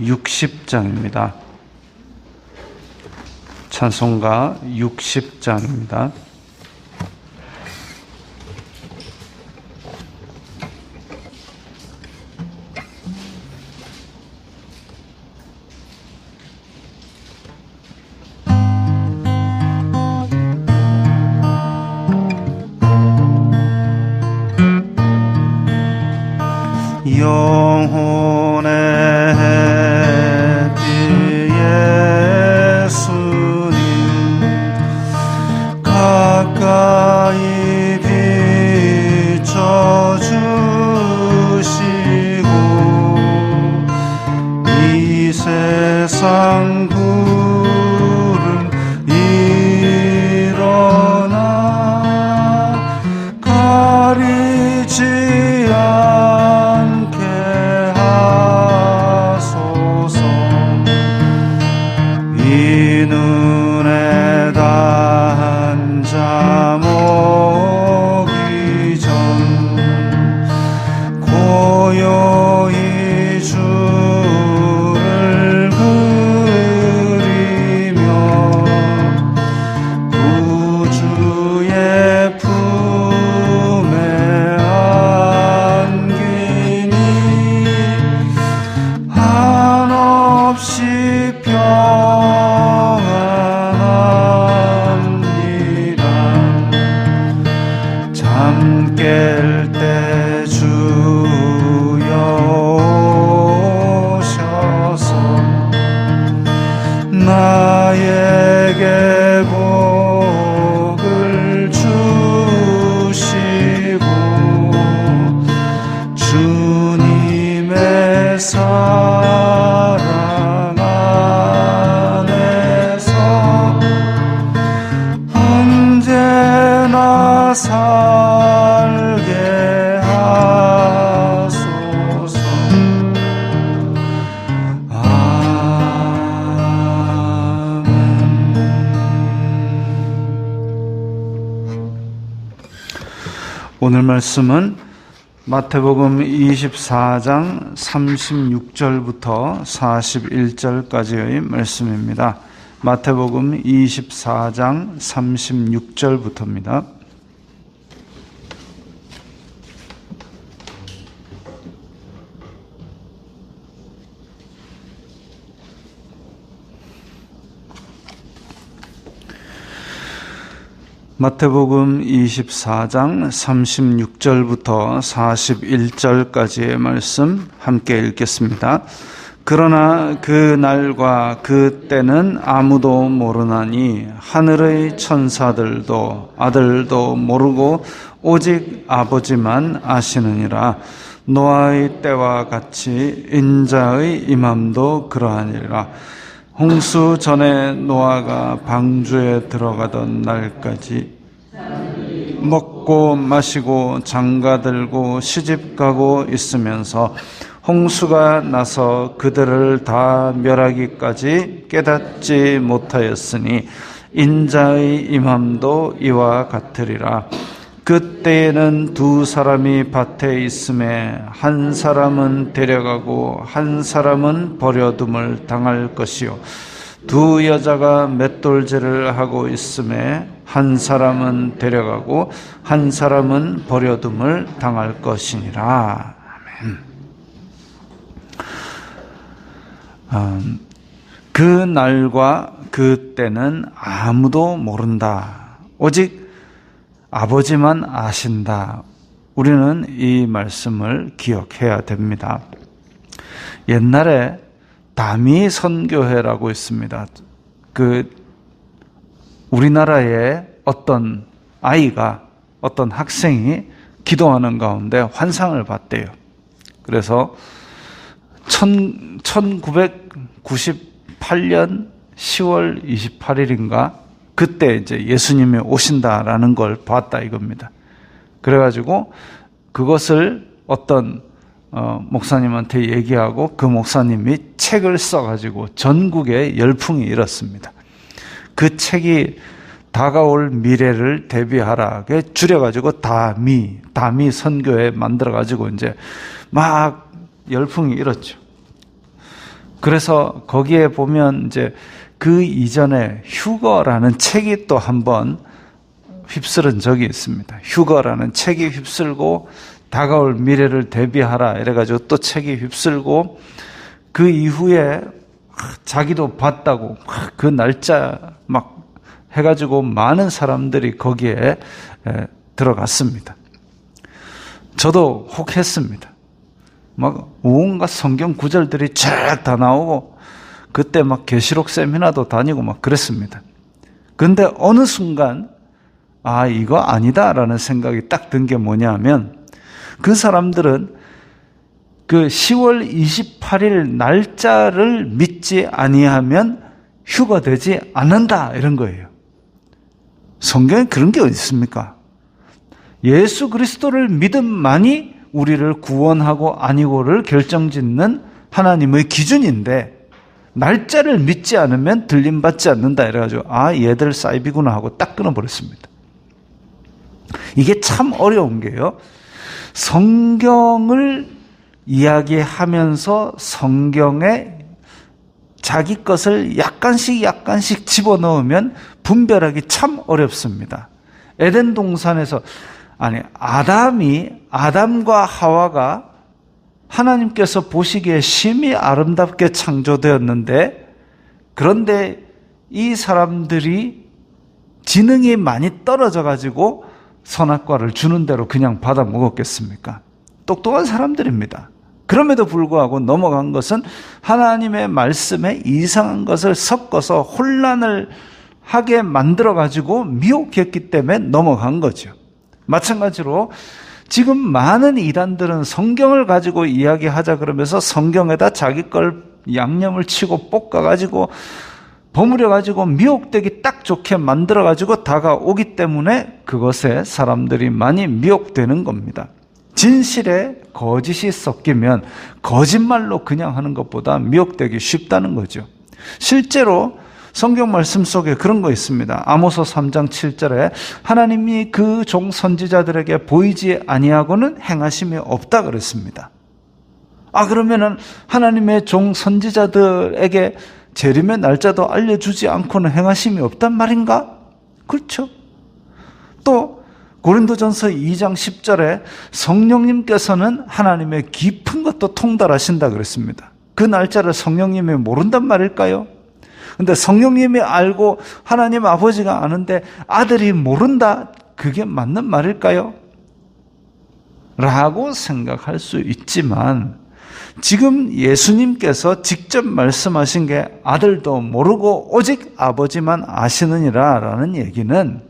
60장입니다. 찬송가 60장입니다. 오늘 말씀은 마태복음 24장 36절부터 41절까지의 말씀입니다. 마태복음 24장 36절부터입니다. 마태복음 24장 36절부터 41절까지의 말씀 함께 읽겠습니다. 그러나 그 날과 그 때는 아무도 모르나니 하늘의 천사들도 아들도 모르고 오직 아버지만 아시느니라. 노아의 때와 같이 인자의 임함도 그러하니라. 홍수 전에 노아가 방주에 들어가던 날까지 먹고 마시고 장가 들고 시집 가고 있으면서 홍수가 나서 그들을 다 멸하기까지 깨닫지 못하였으니 인자의 임함도 이와 같으리라. 그때에는 두 사람이 밭에 있음에 한 사람은 데려가고 한 사람은 버려둠을 당할 것이요. 두 여자가 맷돌질을 하고 있음에 한 사람은 데려가고 한 사람은 버려둠을 당할 것이니라. 아멘. 음, 그 날과 그 때는 아무도 모른다. 오직 아버지만 아신다. 우리는 이 말씀을 기억해야 됩니다. 옛날에 다미 선교회라고 있습니다. 그 우리나라의 어떤 아이가 어떤 학생이 기도하는 가운데 환상을 봤대요. 그래서 1998년 10월 28일인가 그때 이제 예수님이 오신다라는 걸 봤다 이겁니다. 그래가지고 그것을 어떤 어, 목사님한테 얘기하고 그 목사님이 책을 써가지고 전국에 열풍이 일었습니다. 그 책이 다가올 미래를 대비하라. 줄여가지고 다미, 다미 선교에 만들어가지고 이제 막 열풍이 일었죠. 그래서 거기에 보면 이제 그 이전에 휴거라는 책이 또 한번 휩쓸은 적이 있습니다. 휴거라는 책이 휩쓸고 다가올 미래를 대비하라 이래가지고 또 책이 휩쓸고 그 이후에 자기도 봤다고 그 날짜 막 해가지고 많은 사람들이 거기에 들어갔습니다. 저도 혹했습니다. 막 온갖 성경 구절들이 쫙 다 나오고 그때 막 계시록 세미나도 다니고 막 그랬습니다. 근데 어느 순간 아 이거 아니다라는 생각이 딱 든 게 뭐냐면 그 사람들은 그 10월 28일 날짜를 믿지 아니하면 휴가되지 않는다 이런 거예요. 성경에 그런 게 어디 있습니까? 예수 그리스도를 믿음만이 우리를 구원하고 아니고를 결정짓는 하나님의 기준인데 날짜를 믿지 않으면 들림받지 않는다 이래가지고 아 얘들 사이비구나 하고 딱 끊어버렸습니다. 이게 참 어려운 게요. 성경을 이야기하면서 성경에 자기 것을 약간씩 약간씩 집어넣으면 분별하기 참 어렵습니다. 에덴 동산에서 아니 아담이 아담과 하와가 하나님께서 보시기에 심히 아름답게 창조되었는데 그런데 이 사람들이 지능이 많이 떨어져 가지고 선악과를 주는 대로 그냥 받아 먹었겠습니까? 똑똑한 사람들입니다. 그럼에도 불구하고 넘어간 것은 하나님의 말씀에 이상한 것을 섞어서 혼란을 하게 만들어 가지고 미혹했기 때문에 넘어간 거죠. 마찬가지로 지금 많은 이단들은 성경을 가지고 이야기하자 그러면서 성경에다 자기 걸 양념을 치고 볶아가지고 버무려가지고 미혹되기 딱 좋게 만들어가지고 다가오기 때문에 그것에 사람들이 많이 미혹되는 겁니다. 진실에 거짓이 섞이면 거짓말로 그냥 하는 것보다 미혹되기 쉽다는 거죠. 실제로 성경 말씀 속에 그런 거 있습니다. 아모서 3장 7절에 하나님이 그 종 선지자들에게 보이지 아니하고는 행하심이 없다 그랬습니다. 아 그러면은 하나님의 종 선지자들에게 재림의 날짜도 알려주지 않고는 행하심이 없단 말인가? 그렇죠. 또 고린도전서 2장 10절에 성령님께서는 하나님의 깊은 것도 통달하신다 그랬습니다. 그 날짜를 성령님이 모른단 말일까요? 근데 성령님이 알고 하나님 아버지가 아는데 아들이 모른다? 그게 맞는 말일까요? 라고 생각할 수 있지만 지금 예수님께서 직접 말씀하신 게 아들도 모르고 오직 아버지만 아시느니라 라는 얘기는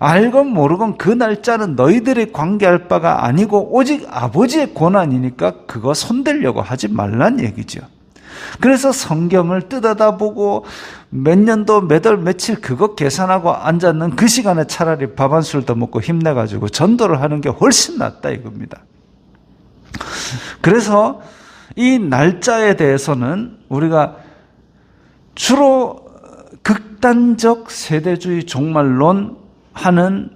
알건 모르건 그 날짜는 너희들이 관계할 바가 아니고 오직 아버지의 권한이니까 그거 손대려고 하지 말란 얘기죠. 그래서 성경을 뜯어다 보고 몇 년도 몇 월 며칠 그거 계산하고 앉았는 그 시간에 차라리 밥 한 술 더 먹고 힘내가지고 전도를 하는 게 훨씬 낫다 이겁니다. 그래서 이 날짜에 대해서는 우리가 주로 극단적 세대주의 종말론 하는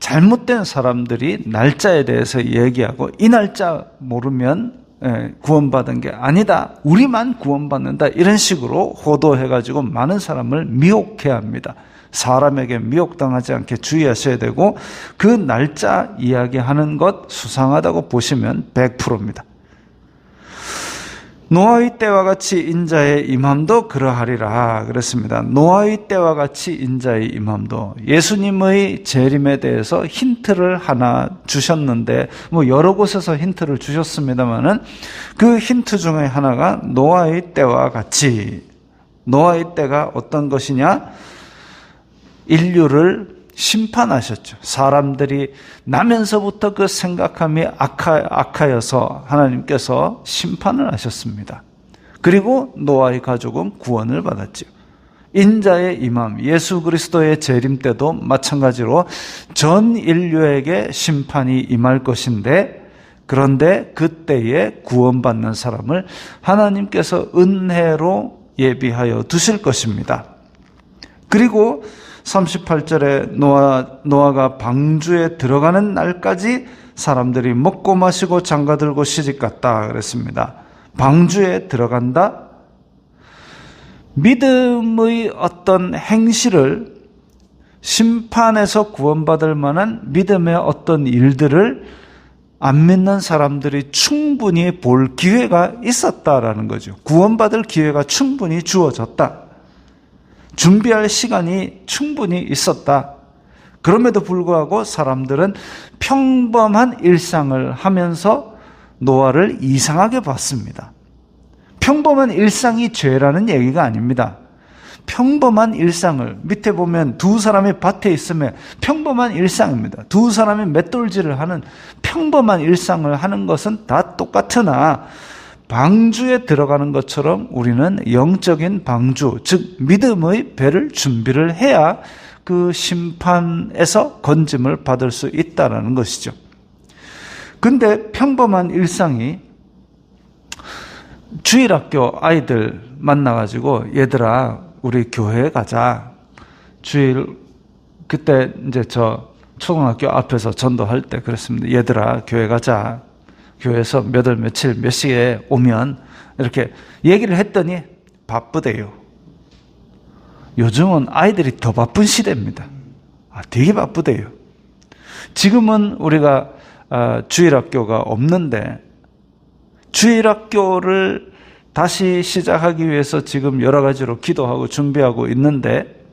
잘못된 사람들이 날짜에 대해서 얘기하고 이 날짜 모르면 예, 구원받은 게 아니다. 우리만 구원받는다. 이런 식으로 호도해가지고 많은 사람을 미혹해 합니다. 사람에게 미혹당하지 않게 주의하셔야 되고 그 날짜 이야기하는 것 수상하다고 보시면 100%입니다. 노아의 때와 같이 인자의 임함도 그러하리라 그랬습니다. 노아의 때와 같이 인자의 임함도 예수님의 재림에 대해서 힌트를 하나 주셨는데 뭐 여러 곳에서 힌트를 주셨습니다만은 그 힌트 중에 하나가 노아의 때와 같이 노아의 때가 어떤 것이냐 인류를 심판하셨죠. 사람들이 나면서부터 그 생각함이 악하, 악하여서 하나님께서 심판을 하셨습니다. 그리고 노아의 가족은 구원을 받았죠. 인자의 임함, 예수 그리스도의 재림 때도 마찬가지로 전 인류에게 심판이 임할 것인데, 그런데 그때에 구원받는 사람을 하나님께서 은혜로 예비하여 두실 것입니다. 그리고 38절에 노아, 노아가 방주에 들어가는 날까지 사람들이 먹고 마시고 장가 들고 시집 갔다 그랬습니다. 방주에 들어간다? 믿음의 어떤 행실을 심판에서 구원받을 만한 믿음의 어떤 일들을 안 믿는 사람들이 충분히 볼 기회가 있었다라는 거죠. 구원받을 기회가 충분히 주어졌다. 준비할 시간이 충분히 있었다. 그럼에도 불구하고 사람들은 평범한 일상을 하면서 노아를 이상하게 봤습니다. 평범한 일상이 죄라는 얘기가 아닙니다. 평범한 일상을 밑에 보면 두 사람이 밭에 있으면 평범한 일상입니다. 두 사람이 맷돌질을 하는 평범한 일상을 하는 것은 다 똑같으나 방주에 들어가는 것처럼 우리는 영적인 방주, 즉 믿음의 배를 준비를 해야 그 심판에서 건짐을 받을 수 있다라는 것이죠. 근데 평범한 일상이 주일학교 아이들 만나가지고 얘들아 우리 교회에 가자. 주일 그때 이제 저 초등학교 앞에서 전도할 때 그랬습니다. 얘들아 교회 가자. 교회에서 몇 월 며칠 몇 시에 오면 이렇게 얘기를 했더니 바쁘대요. 요즘은 아이들이 더 바쁜 시대입니다. 아, 되게 바쁘대요. 지금은 우리가 아, 주일학교가 없는데 주일학교를 다시 시작하기 위해서 지금 여러 가지로 기도하고 준비하고 있는데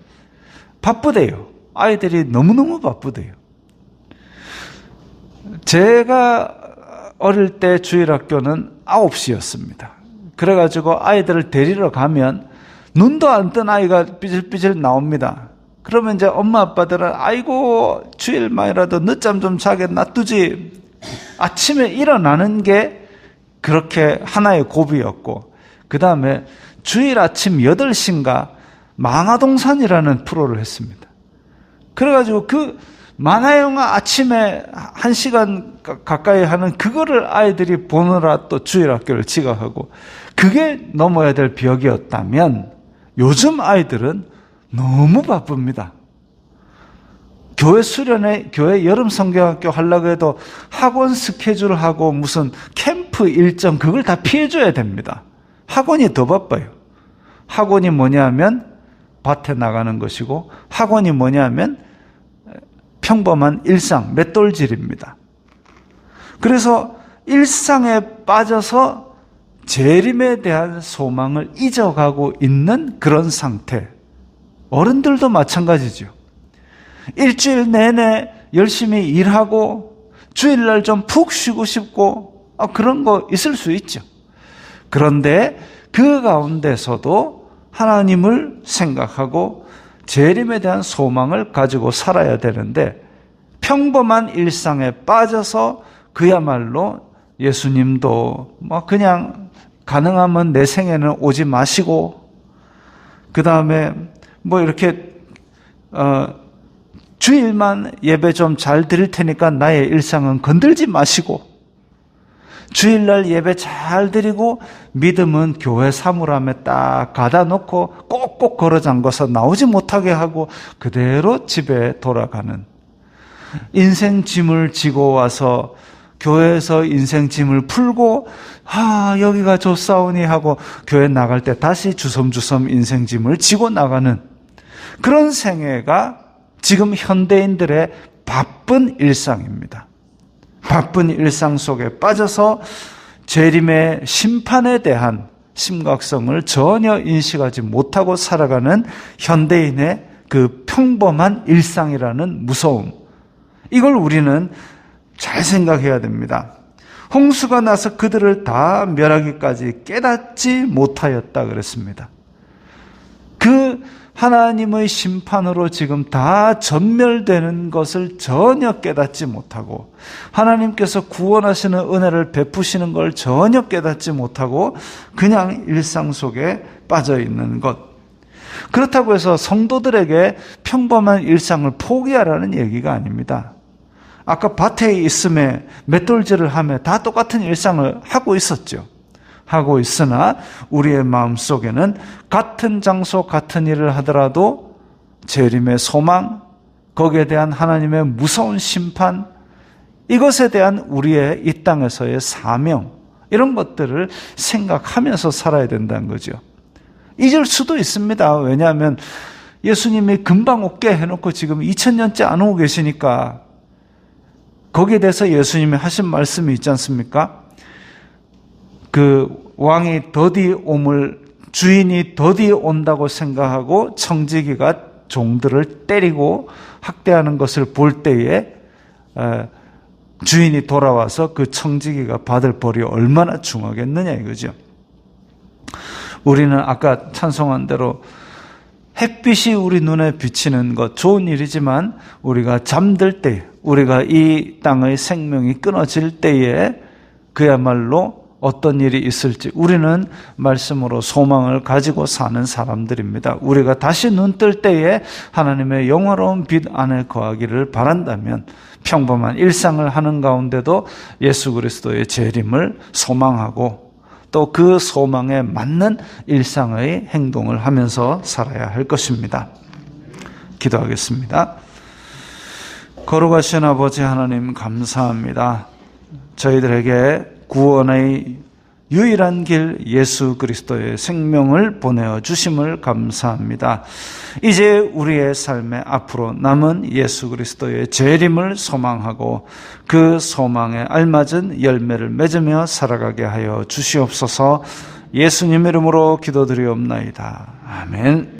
바쁘대요. 아이들이 너무너무 바쁘대요. 제가 어릴 때 주일학교는 9시였습니다. 그래가지고 아이들을 데리러 가면 눈도 안 뜬 아이가 삐질삐질 나옵니다. 그러면 이제 엄마 아빠들은 아이고 주일만이라도 늦잠 좀 자게 놔두지 아침에 일어나는 게 그렇게 하나의 고비였고 그 다음에 주일 아침 8시인가 망하동산이라는 프로를 했습니다. 그래가지고 그 만화 영화 아침에 한 시간 가까이 하는 그거를 아이들이 보느라 또 주일 학교를 지각하고 그게 넘어야 될 벽이었다면 요즘 아이들은 너무 바쁩니다. 교회 수련회, 교회 여름 성경학교 하려고 해도 학원 스케줄하고 무슨 캠프 일정 그걸 다 피해줘야 됩니다. 학원이 더 바빠요. 학원이 뭐냐면 밭에 나가는 것이고 학원이 뭐냐면 평범한 일상, 맷돌질입니다. 그래서 일상에 빠져서 재림에 대한 소망을 잊어가고 있는 그런 상태. 어른들도 마찬가지죠. 일주일 내내 열심히 일하고 주일날 좀 푹 쉬고 싶고 아, 그런 거 있을 수 있죠. 그런데 그 가운데서도 하나님을 생각하고 재림에 대한 소망을 가지고 살아야 되는데 평범한 일상에 빠져서 그야말로 예수님도 뭐 그냥 가능하면 내 생에는 오지 마시고 그 다음에 뭐 이렇게 어 주일만 예배 좀 잘 드릴 테니까 나의 일상은 건들지 마시고 주일날 예배 잘 드리고 믿음은 교회 사물함에 딱 가다 놓고 꼭꼭 걸어 잠궈서 나오지 못하게 하고 그대로 집에 돌아가는 인생 짐을 지고 와서 교회에서 인생 짐을 풀고 아 여기가 좋사오니 하고 교회 나갈 때 다시 주섬주섬 인생 짐을 지고 나가는 그런 생애가 지금 현대인들의 바쁜 일상입니다. 바쁜 일상 속에 빠져서 재림의 심판에 대한 심각성을 전혀 인식하지 못하고 살아가는 현대인의 그 평범한 일상이라는 무서움. 이걸 우리는 잘 생각해야 됩니다. 홍수가 나서 그들을 다 멸하기까지 깨닫지 못하였다 그랬습니다. 그 하나님의 심판으로 지금 다 전멸되는 것을 전혀 깨닫지 못하고 하나님께서 구원하시는 은혜를 베푸시는 걸 전혀 깨닫지 못하고 그냥 일상 속에 빠져 있는 것. 그렇다고 해서 성도들에게 평범한 일상을 포기하라는 얘기가 아닙니다. 아까 밭에 있음에 맷돌질을 하며 다 똑같은 일상을 하고 있었죠. 하고 있으나 우리의 마음 속에는 같은 장소 같은 일을 하더라도 재림의 소망, 거기에 대한 하나님의 무서운 심판, 이것에 대한 우리의 이 땅에서의 사명, 이런 것들을 생각하면서 살아야 된다는 거죠. 잊을 수도 있습니다. 왜냐하면 예수님이 금방 없게 해놓고 지금 2000년째 안 오고 계시니까 거기에 대해서 예수님이 하신 말씀이 있지 않습니까? 그 왕이 더디 옴을 주인이 더디 온다고 생각하고 청지기가 종들을 때리고 학대하는 것을 볼 때에 주인이 돌아와서 그 청지기가 받을 벌이 얼마나 중하겠느냐 이거죠. 우리는 아까 찬송한 대로 햇빛이 우리 눈에 비치는 것 좋은 일이지만 우리가 잠들 때, 우리가 이 땅의 생명이 끊어질 때에 그야말로 어떤 일이 있을지 우리는 말씀으로 소망을 가지고 사는 사람들입니다. 우리가 다시 눈 뜰 때에 하나님의 영화로운 빛 안에 거하기를 바란다면 평범한 일상을 하는 가운데도 예수 그리스도의 재림을 소망하고 또 그 소망에 맞는 일상의 행동을 하면서 살아야 할 것입니다. 기도하겠습니다. 거룩하신 아버지 하나님 감사합니다. 저희들에게 구원의 유일한 길 예수 그리스도의 생명을 보내어 주심을 감사합니다. 이제 우리의 삶에 앞으로 남은 예수 그리스도의 재림을 소망하고 그 소망에 알맞은 열매를 맺으며 살아가게 하여 주시옵소서 예수님 이름으로 기도드리옵나이다. 아멘.